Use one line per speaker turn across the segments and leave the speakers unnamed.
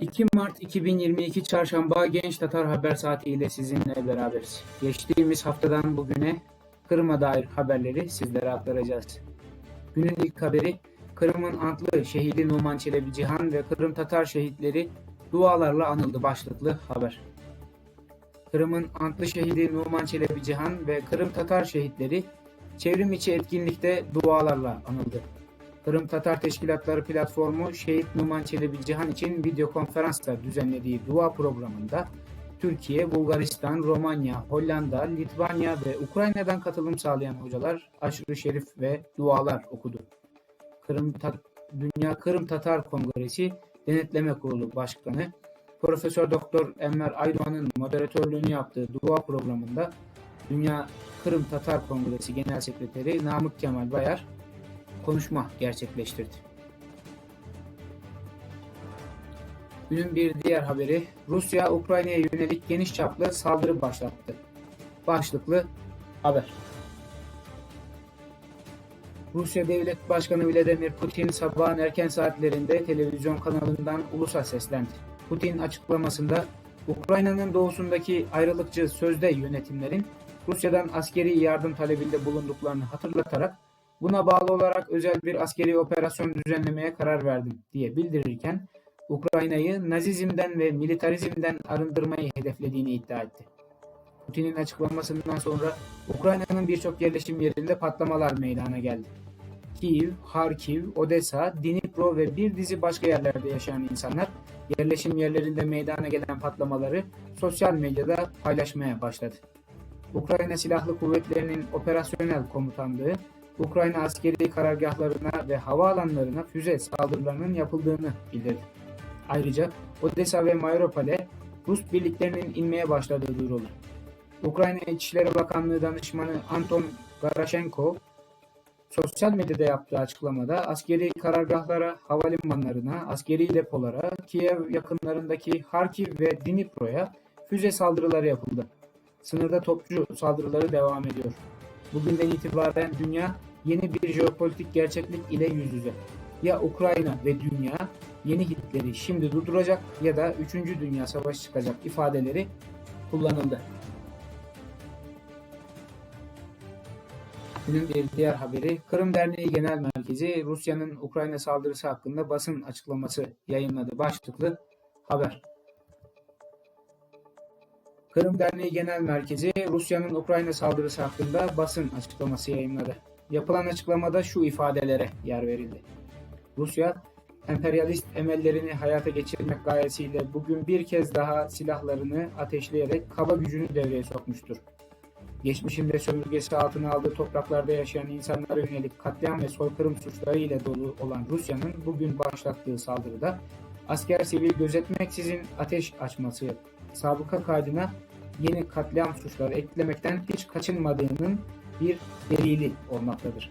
2 Mart 2022 Çarşamba Genç Tatar Haber Saati ile sizinle beraberiz. Geçtiğimiz haftadan bugüne Kırım'a dair haberleri sizlere aktaracağız. Günün ilk haberi Kırım'ın antlı şehidi Numan Çelebi Cihan ve Kırım Tatar şehitleri dualarla anıldı başlıklı haber. Kırım'ın antlı şehidi Numan Çelebi Cihan ve Kırım Tatar şehitleri çevrim içi etkinlikte dualarla anıldı. Kırım Tatar Teşkilatları Platformu Şehit Numan Çelebi Cihan için video konferansla düzenlediği dua programında Türkiye, Bulgaristan, Romanya, Hollanda, Litvanya ve Ukrayna'dan katılım sağlayan hocalar aşırı şerif ve dualar okudu. Kırım Ta- Dünya Kırım Tatar Kongresi Denetleme Kurulu Başkanı Profesör Doktor Enver Aydoğan'ın moderatörlüğünü yaptığı dua programında Dünya Kırım Tatar Kongresi Genel Sekreteri Namık Kemal Bayar konuşma gerçekleştirdi. Günün bir diğer haberi Rusya Ukrayna'ya yönelik geniş çaplı saldırı başlattı. Başlıklı haber. Rusya Devlet Başkanı Vladimir Putin sabahın erken saatlerinde televizyon kanalından ulusa seslendi. Putin açıklamasında Ukrayna'nın doğusundaki ayrılıkçı sözde yönetimlerin Rusya'dan askeri yardım talebinde bulunduklarını hatırlatarak Buna bağlı olarak özel bir askeri operasyon düzenlemeye karar verdim diye bildirirken Ukrayna'yı Nazizmden ve militarizmden arındırmayı hedeflediğini iddia etti. Putin'in açıklamasından sonra Ukrayna'nın birçok yerleşim yerinde patlamalar meydana geldi. Kiev, Harkiv, Odessa, Dnipro ve bir dizi başka yerlerde yaşayan insanlar yerleşim yerlerinde meydana gelen patlamaları sosyal medyada paylaşmaya başladı. Ukrayna Silahlı Kuvvetleri'nin operasyonel komutanlığı Ukrayna askeri karargahlarına ve havaalanlarına füze saldırılarının yapıldığını bildirdi. Ayrıca Odessa ve Mariupol'e Rus birliklerinin inmeye başladığı duyuruldu. Ukrayna İçişleri Bakanlığı danışmanı Anton Garashenko sosyal medyada yaptığı açıklamada askeri karargahlara, havalimanlarına, askeri depolara, Kiev yakınlarındaki Harkiv ve Dnipro'ya füze saldırıları yapıldı. Sınırda topçu saldırıları devam ediyor. Bugünden itibaren dünya yeni bir jeopolitik gerçeklik ile yüz yüze. Ya Ukrayna ve dünya yeni Hitler'i şimdi durduracak ya da 3. Dünya Savaşı çıkacak ifadeleri kullanıldı. Günün bir diğer haberi Kırım Derneği Genel Merkezi Rusya'nın Ukrayna saldırısı hakkında basın açıklaması yayınladı. Başlıklı haber. Kırım Derneği Genel Merkezi Rusya'nın Ukrayna saldırısı hakkında basın açıklaması yayınladı. Yapılan açıklamada şu ifadelere yer verildi. Rusya, emperyalist emellerini hayata geçirmek gayesiyle bugün bir kez daha silahlarını ateşleyerek kaba gücünü devreye sokmuştur. Geçmişinde sömürgesi altına aldığı topraklarda yaşayan insanlara yönelik katliam ve soykırım suçları ile dolu olan Rusya'nın bugün başlattığı saldırıda asker sivil gözetmeksizin ateş açması sabıka kaydına yeni katliam suçları eklemekten hiç kaçınmadığının bir delili olmaktadır.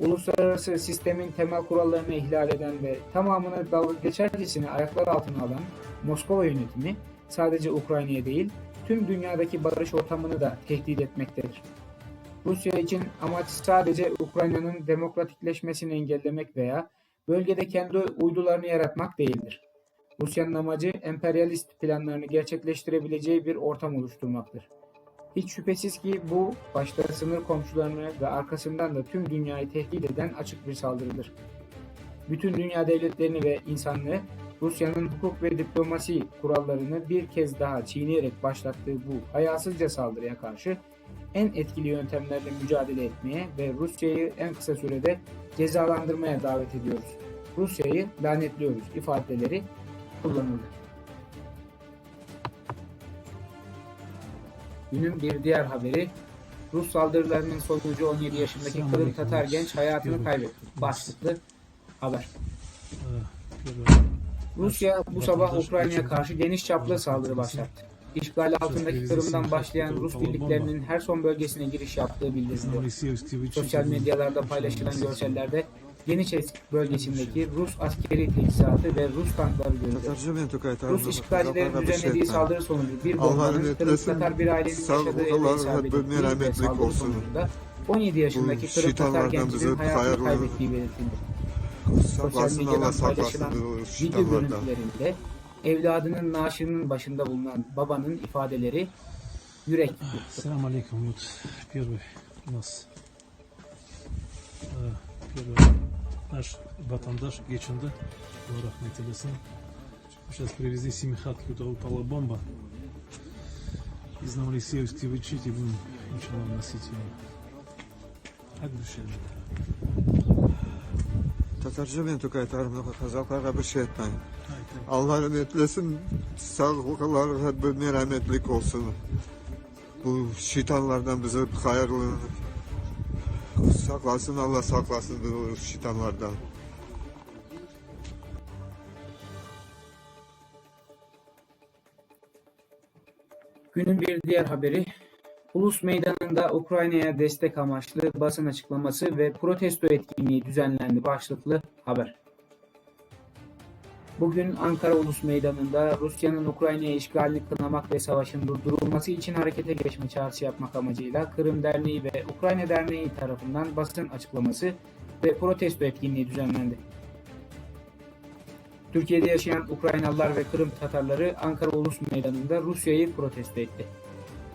Uluslararası sistemin temel kurallarını ihlal eden ve tamamını dalga geçercesine ayaklar altına alan Moskova yönetimi sadece Ukrayna'ya değil tüm dünyadaki barış ortamını da tehdit etmektedir. Rusya için amaç sadece Ukrayna'nın demokratikleşmesini engellemek veya bölgede kendi uydularını yaratmak değildir. Rusya'nın amacı emperyalist planlarını gerçekleştirebileceği bir ortam oluşturmaktır. Hiç şüphesiz ki bu başta sınır komşularını ve arkasından da tüm dünyayı tehdit eden açık bir saldırıdır. Bütün dünya devletlerini ve insanlığı Rusya'nın hukuk ve diplomasi kurallarını bir kez daha çiğneyerek başlattığı bu hayasızca saldırıya karşı en etkili yöntemlerle mücadele etmeye ve Rusya'yı en kısa sürede cezalandırmaya davet ediyoruz. Rusya'yı lanetliyoruz ifadeleri kullanıldı. Günün bir diğer haberi Rus saldırılarının sonucu 17 yaşındaki Kırım Tatar genç hayatını kaybetti. Başlıklı haber. Rusya bu sabah Ukrayna'ya karşı geniş çaplı saldırı başlattı. İşgal altındaki Kırım'dan başlayan Rus birliklerinin her son bölgesine giriş yaptığı bildirildi. Sosyal medyalarda paylaşılan görsellerde Yeniçesk bölgesindeki Rus askeri teçhizatı ve Rus tankları görülüyor.
Tarcımen tukaj
Rus işgalcilerin düzenlediği saldırı sonucu bir
Allah
bombanın
rahmet
Kırım
eylesin.
Tatar bir ailenin
Sağ-
yaşadığı evde
Allah
isabet
rahmet-
ettiği ve
merhametlik
saldırı
olsun.
sonucunda 17 yaşındaki
Bu
Kırım Tatar
şeytanlardan
gencinin
bize
hayatını
hayır
kaybettiği belirtildi. Sosyal
Saklasın
medyadan
Allah
paylaşılan
saklasın bu
video
şeytanlardan.
görüntülerinde evladının naaşının başında bulunan babanın ifadeleri yürek yuttu.
Assalamu alaikum. Вот первый у нас э, первый наш батандаш geçindi. Allah rahmet eylesin. Сейчас привезли Семихат, куда упала бомба. Из Новолесеевски вычить и будем иншаллах носить ее.
Tatarca tukaytarım kazaklara bir şey etmeyin.
Haydi.
Allah'ın etlesin sağlıklar hep bir merhametlik olsun. Bu şeytanlardan bize hayırlı saklasın Allah saklasın bu şeytanlardan.
Günün bir diğer haberi Ulus Meydanı'nda Ukrayna'ya destek amaçlı basın açıklaması ve protesto etkinliği düzenlendi başlıklı haber. Bugün Ankara Ulus Meydanı'nda Rusya'nın Ukrayna'ya işgalini kınamak ve savaşın durdurulması için harekete geçme çağrısı yapmak amacıyla Kırım Derneği ve Ukrayna Derneği tarafından basın açıklaması ve protesto etkinliği düzenlendi. Türkiye'de yaşayan Ukraynalılar ve Kırım Tatarları Ankara Ulus Meydanı'nda Rusya'yı protesto etti.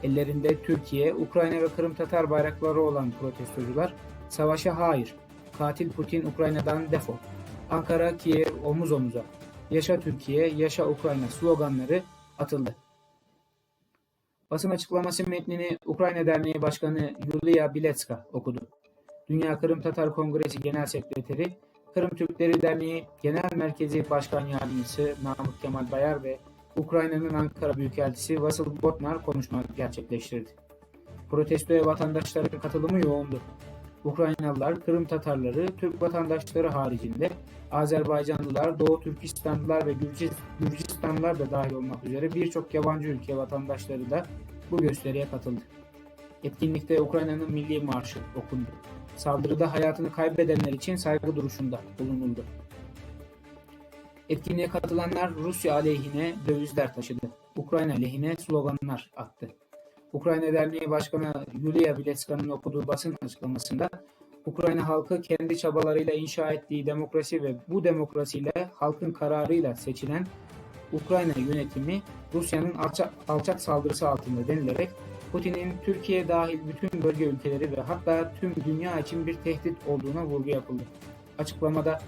Ellerinde Türkiye, Ukrayna ve Kırım Tatar bayrakları olan protestocular savaşa hayır, katil Putin Ukrayna'dan defol, Ankara, Kiev omuz omuza, yaşa Türkiye, yaşa Ukrayna sloganları atıldı. Basın açıklaması metnini Ukrayna Derneği Başkanı Yulia Biletska okudu. Dünya Kırım Tatar Kongresi Genel Sekreteri, Kırım Türkleri Derneği Genel Merkezi Başkan Yardımcısı Namık Kemal Bayar ve Ukrayna'nın Ankara Büyükelçisi Vasil Botnar konuşma gerçekleştirdi. Protestoya vatandaşların katılımı yoğundu. Ukraynalılar, Kırım Tatarları, Türk vatandaşları haricinde Azerbaycanlılar, Doğu Türkistanlılar ve Gürcis- Gürcistanlılar da dahil olmak üzere birçok yabancı ülke vatandaşları da bu gösteriye katıldı. Etkinlikte Ukrayna'nın milli marşı okundu. Saldırıda hayatını kaybedenler için saygı duruşunda bulunuldu. Etkinliğe katılanlar Rusya aleyhine dövizler taşıdı. Ukrayna lehine sloganlar attı. Ukrayna Derneği Başkanı Yulia Biletska'nın okuduğu basın açıklamasında Ukrayna halkı kendi çabalarıyla inşa ettiği demokrasi ve bu demokrasiyle halkın kararıyla seçilen Ukrayna yönetimi Rusya'nın alçak, alçak saldırısı altında denilerek Putin'in Türkiye dahil bütün bölge ülkeleri ve hatta tüm dünya için bir tehdit olduğuna vurgu yapıldı. Açıklamada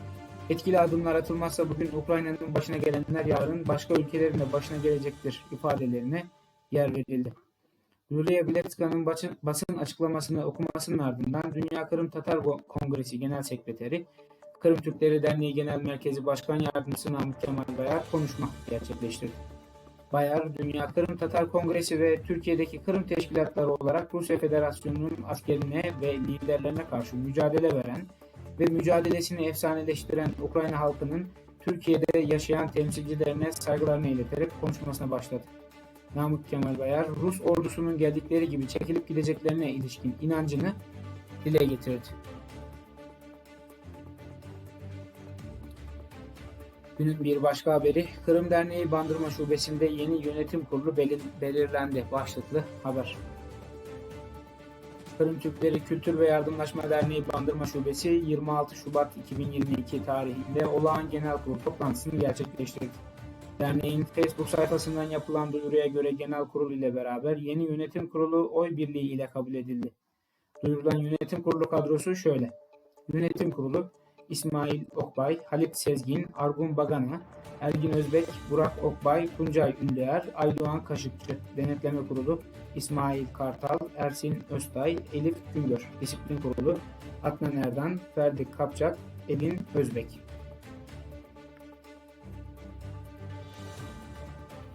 etkili adımlar atılmazsa bugün Ukrayna'nın başına gelenler yarın başka ülkelerin de başına gelecektir ifadelerine yer verildi. Yulia Biletska'nın basın, açıklamasını okumasının ardından Dünya Kırım Tatar Kongresi Genel Sekreteri, Kırım Türkleri Derneği Genel Merkezi Başkan Yardımcısı Namık Kemal Bayar konuşma gerçekleştirdi. Bayar, Dünya Kırım Tatar Kongresi ve Türkiye'deki Kırım teşkilatları olarak Rusya Federasyonu'nun askerine ve liderlerine karşı mücadele veren ve mücadelesini efsaneleştiren Ukrayna halkının Türkiye'de yaşayan temsilcilerine saygılarını ileterek konuşmasına başladı. Namık Kemal Bayar, Rus ordusunun geldikleri gibi çekilip gideceklerine ilişkin inancını dile getirdi. Günün bir başka haberi, Kırım Derneği Bandırma Şubesi'nde yeni yönetim kurulu belir- belirlendi başlıklı haber. Kırım Türkleri Kültür ve Yardımlaşma Derneği Bandırma Şubesi 26 Şubat 2022 tarihinde olağan genel kurul toplantısını gerçekleştirdi. Derneğin Facebook sayfasından yapılan duyuruya göre genel kurul ile beraber yeni yönetim kurulu oy birliği ile kabul edildi. Duyurulan yönetim kurulu kadrosu şöyle. Yönetim kurulu İsmail Okbay, Halit Sezgin, Argun Bagana, Ergin Özbek, Burak Okbay, Tuncay Ünlüer, Aydoğan Kaşıkçı, Denetleme Kurulu, İsmail Kartal, Ersin Öztay, Elif Güngör, Disiplin Kurulu, Adnan Erdan, Ferdi Kapçak, Elin Özbek.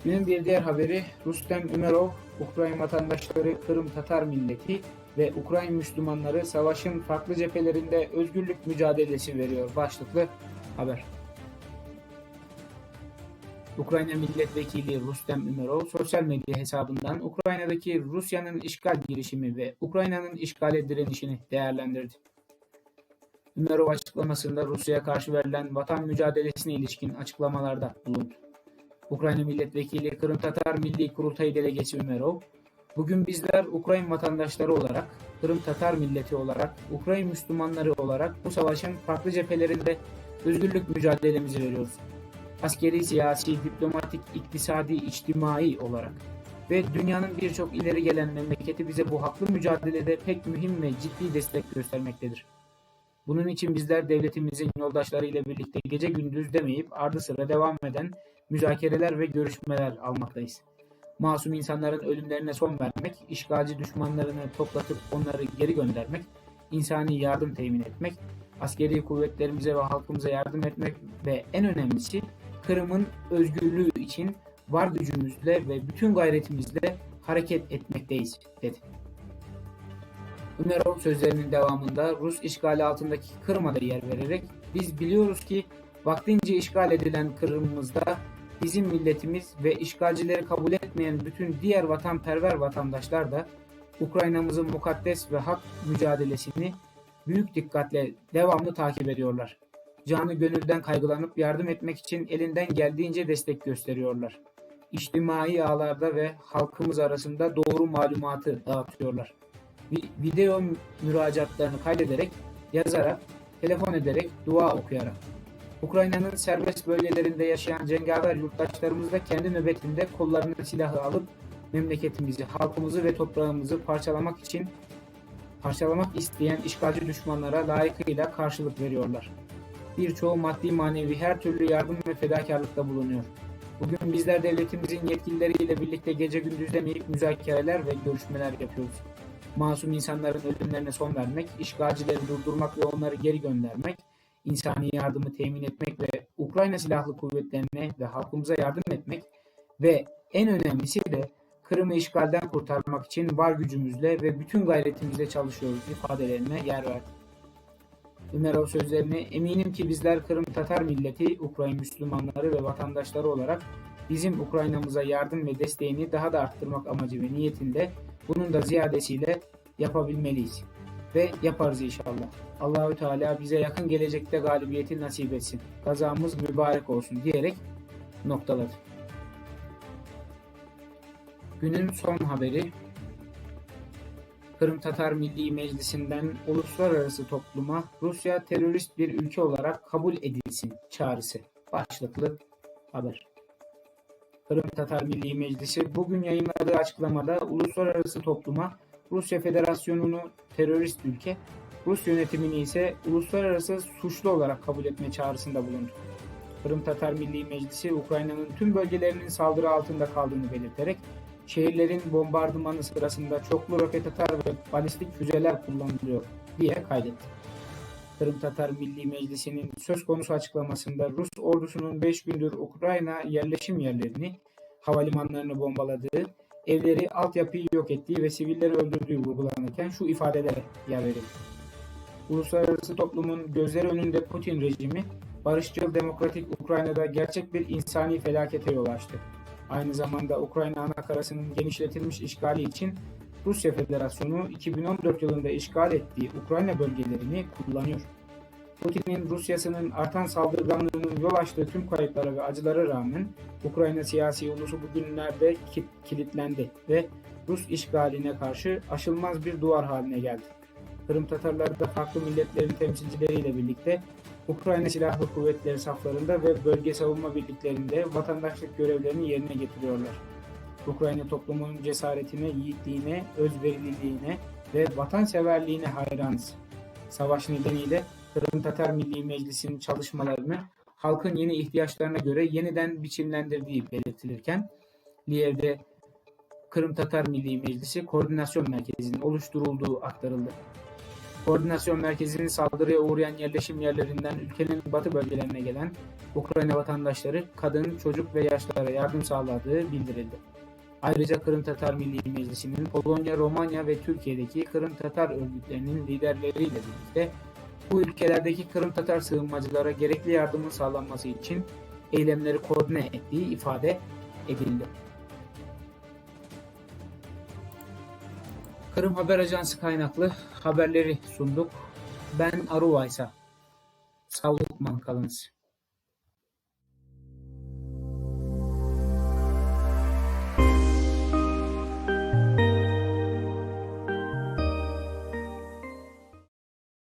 Günün bir diğer haberi Rustem Ümerov, Ukrayna vatandaşları Kırım Tatar milleti ve Ukrayna Müslümanları savaşın farklı cephelerinde özgürlük mücadelesi veriyor başlıklı haber. Ukrayna Milletvekili Rustem Ümerov sosyal medya hesabından Ukrayna'daki Rusya'nın işgal girişimi ve Ukrayna'nın işgale direnişini değerlendirdi. Ümerov açıklamasında Rusya'ya karşı verilen vatan mücadelesine ilişkin açıklamalarda bulundu. Ukrayna Milletvekili Kırım Tatar Milli Kurultayı Delegesi Ümerov, Bugün bizler Ukrayna vatandaşları olarak, Kırım Tatar milleti olarak, Ukrayna Müslümanları olarak bu savaşın farklı cephelerinde özgürlük mücadelemizi veriyoruz. askeri, siyasi, diplomatik, iktisadi, içtimai olarak ve dünyanın birçok ileri gelen memleketi bize bu haklı mücadelede pek mühim ve ciddi destek göstermektedir. Bunun için bizler devletimizin yoldaşları ile birlikte gece gündüz demeyip ardı sıra devam eden müzakereler ve görüşmeler almaktayız. Masum insanların ölümlerine son vermek, işgalci düşmanlarını toplatıp onları geri göndermek, insani yardım temin etmek, askeri kuvvetlerimize ve halkımıza yardım etmek ve en önemlisi Kırım'ın özgürlüğü için var gücümüzle ve bütün gayretimizle hareket etmekteyiz dedi. Umerov sözlerinin devamında Rus işgali altındaki Kırım'a yer vererek biz biliyoruz ki vaktince işgal edilen Kırım'ımızda bizim milletimiz ve işgalcileri kabul etmeyen bütün diğer vatanperver vatandaşlar da Ukrayna'mızın mukaddes ve hak mücadelesini büyük dikkatle devamlı takip ediyorlar. Canı gönülden kaygılanıp yardım etmek için elinden geldiğince destek gösteriyorlar. İçtimai ağlarda ve halkımız arasında doğru malumatı dağıtıyorlar. Vi- Video müracaatlarını kaydederek, yazarak, telefon ederek, dua okuyarak. Ukrayna'nın serbest bölgelerinde yaşayan cengaver yurttaşlarımız da kendi nöbetinde kollarına silahı alıp memleketimizi, halkımızı ve toprağımızı parçalamak için parçalamak isteyen işgalci düşmanlara layıkıyla karşılık veriyorlar. Birçoğu maddi manevi her türlü yardım ve fedakarlıkta bulunuyor. Bugün bizler devletimizin yetkilileriyle birlikte gece gündüz demeyip müzakereler ve görüşmeler yapıyoruz. Masum insanların ölümlerine son vermek, işgalcileri durdurmak ve onları geri göndermek, insani yardımı temin etmek ve Ukrayna Silahlı Kuvvetlerine ve halkımıza yardım etmek ve en önemlisi de Kırım'ı işgalden kurtarmak için var gücümüzle ve bütün gayretimizle çalışıyoruz ifadelerine yer verdi. Ümerov sözlerini eminim ki bizler Kırım Tatar milleti, Ukrayna Müslümanları ve vatandaşları olarak bizim Ukrayna'mıza yardım ve desteğini daha da arttırmak amacı ve niyetinde bunun da ziyadesiyle yapabilmeliyiz. Ve yaparız inşallah. Allahü Teala bize yakın gelecekte galibiyeti nasip etsin. Kazamız mübarek olsun diyerek noktaladı. Günün son haberi Kırım Tatar Milli Meclisi'nden uluslararası topluma Rusya terörist bir ülke olarak kabul edilsin çağrısı başlıklı haber. Kırım Tatar Milli Meclisi bugün yayınladığı açıklamada uluslararası topluma Rusya Federasyonu'nu terörist ülke, Rus yönetimini ise uluslararası suçlu olarak kabul etme çağrısında bulundu. Kırım Tatar Milli Meclisi Ukrayna'nın tüm bölgelerinin saldırı altında kaldığını belirterek şehirlerin bombardımanı sırasında çoklu roket atar ve balistik füzeler kullanılıyor diye kaydetti. Kırım Tatar Milli Meclisi'nin söz konusu açıklamasında Rus ordusunun 5 gündür Ukrayna yerleşim yerlerini, havalimanlarını bombaladığı, evleri, altyapıyı yok ettiği ve sivilleri öldürdüğü vurgulanırken şu ifadelere yer verildi. Uluslararası toplumun gözleri önünde Putin rejimi, barışçıl demokratik Ukrayna'da gerçek bir insani felakete yol açtı. Aynı zamanda Ukrayna anakarasının genişletilmiş işgali için Rusya Federasyonu 2014 yılında işgal ettiği Ukrayna bölgelerini kullanıyor. Putin'in Rusyasının artan saldırganlığının yol açtığı tüm kayıplara ve acılara rağmen Ukrayna siyasi ulusu bugünlerde ki- kilitlendi ve Rus işgaline karşı aşılmaz bir duvar haline geldi. Kırım Tatarları da farklı milletlerin temsilcileriyle birlikte Ukrayna Silahlı Kuvvetleri saflarında ve bölge savunma birliklerinde vatandaşlık görevlerini yerine getiriyorlar. Ukrayna toplumunun cesaretine, yiğitliğine, özverililiğine ve vatanseverliğine hayranız. Savaş nedeniyle Kırım Tatar Milli Meclisi'nin çalışmalarını halkın yeni ihtiyaçlarına göre yeniden biçimlendirdiği belirtilirken Liev'de Kırım Tatar Milli Meclisi Koordinasyon Merkezi'nin oluşturulduğu aktarıldı. Koordinasyon merkezinin saldırıya uğrayan yerleşim yerlerinden ülkenin batı bölgelerine gelen Ukrayna vatandaşları, kadın, çocuk ve yaşlılara yardım sağladığı bildirildi. Ayrıca Kırım Tatar Milli Meclisi'nin Polonya, Romanya ve Türkiye'deki Kırım Tatar örgütlerinin liderleriyle birlikte bu ülkelerdeki Kırım Tatar sığınmacılara gerekli yardımın sağlanması için eylemleri koordine ettiği ifade edildi. Kırım Haber Ajansı kaynaklı haberleri sunduk. Ben Aruvaysa. Sağlıkman kalınız.